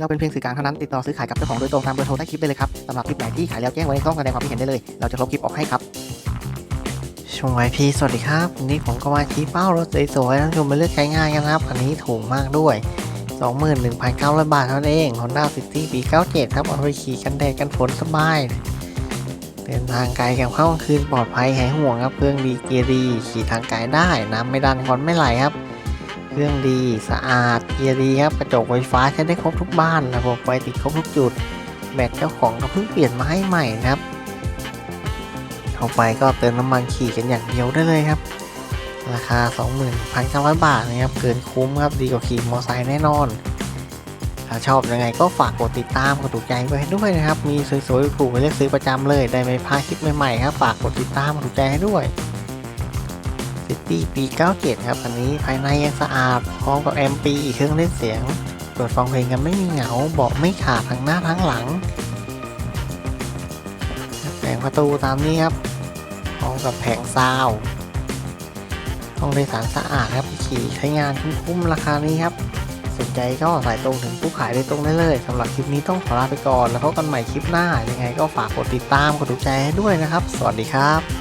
เราเป็นเพียงสื่อกลางเท่านั้นติดต่อซื้อขายกับเจ้าของโดยตรงตามเบอร์โทรใต้คลิปได้เลยครับสำหรับคลิปไหนที่ขายแล้วแจ้งไว้ในช่องแสดงความคิดเห็นได้เลย เราจะลบคลิปออกให้ครับชมไวพีสวัสดีครับวันนี้ผมก็มาชี้เป้ารถสวยๆท่านผู้ชมไปเลือกใช้ง่านกันนะครับคันนี้ถูกมากด้วย 21,900 บาทเท่านั้นเอง Honda City ปี 97 ครับเอาไปขี่กันแดดกันฝนสบาย เดินทางไกลกับข้ากลางคืนปลอดภัยหายห่วงครับ เครื่องดีเกียร์ดี ขี่ทางไกลได้ น้ำไม่ดันควันไม่ไหลครับ เครื่องดีสะอาดเกียร์ดีครับกระจกไฟฟ้าใช้ได้ครบทุกบ้านระบบไฟติดครบทุกจุดแบตเจ้าของก็เพิ่งเปลี่ยนมาให้ใหม่นะครับ เข้าไปก็เติมน้ำมันขี่กันอย่างเดียวได้เลยครับ ราคา 21,900 บาทนะครับเกินคุ้มครับดีกว่าขี่มอเตอร์ไซค์แน่นอน ถ้าชอบยังไงก็ฝากกดติดตามกดถูกใจไว้ด้วยนะครับ มีสวยๆถูกไปเลือกซื้อประจำเลยได้ไม่พลาดคลิปใหม่ๆครับฝากกดติดตามกดถูกใจให้ด้วย ซิตี้ปี 97 ครับ อันนี้ภายในยังสะอาด พร้อมกับแอมปีเครื่องเล่นเสียง เปิดฟังเพลงกันไม่มีเหงาเบาะไม่ขาดทั้งหน้าทั้งหลัง แผงประตูตามนี้ครับ พร้อมกับแผงซาวห้องโดยสารสะอาดครับขี่ใช้งานคุ้มๆราคานี้ครับ สนใจก็สายตรงถึงผู้ขายโดยตรงได้เลยสำหรับคลิปนี้ต้องขอลาไปก่อน แล้วพบกันใหม่คลิปหน้า ยังไงก็ฝากกดติดตามกดถูกใจให้ด้วยนะครับ สวัสดีครับ